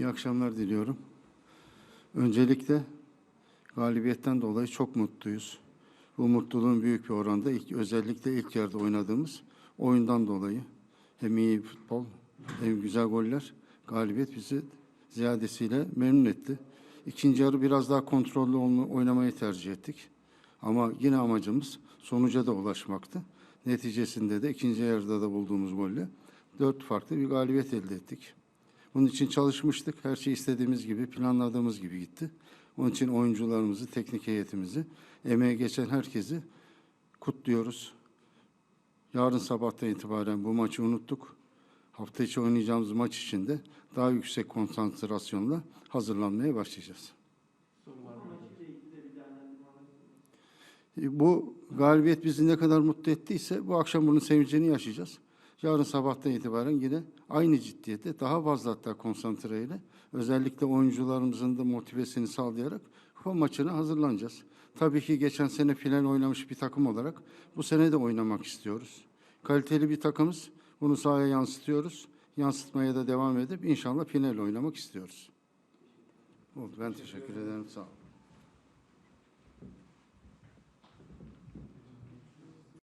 İyi akşamlar diliyorum. Öncelikle galibiyetten dolayı çok mutluyuz. Bu mutluluğun büyük bir oranda ilk, özellikle ilk yarıda oynadığımız oyundan dolayı hem iyi futbol hem güzel goller galibiyet bizi ziyadesiyle memnun etti. İkinci yarı biraz daha kontrollü oynamayı tercih ettik. Ama yine amacımız sonuca da ulaşmaktı. Neticesinde de ikinci yarıda da bulduğumuz golle dört farklı bir galibiyet elde ettik. Bunun için çalışmıştık. Her şey istediğimiz gibi, planladığımız gibi gitti. Onun için oyuncularımızı, teknik heyetimizi, emeğe geçen herkesi kutluyoruz. Yarın sabahtan itibaren bu maçı unuttuk. Hafta içi oynayacağımız maç için de daha yüksek konsantrasyonla hazırlanmaya başlayacağız. Bu galibiyet bizi ne kadar mutlu ettiyse bu akşam bunun sevincini yaşayacağız. Yarın sabahtan itibaren yine aynı ciddiyette daha fazla hatta konsantreyle özellikle oyuncularımızın da motivesini sağlayarak kupa maçına hazırlanacağız. Tabii ki geçen sene final oynamış bir takım olarak bu sene de oynamak istiyoruz. Kaliteli bir takımız. Bunu sahaya yansıtıyoruz. Yansıtmaya da devam edip inşallah final oynamak istiyoruz. Oldu. Ben teşekkür ederim. Sağ olun.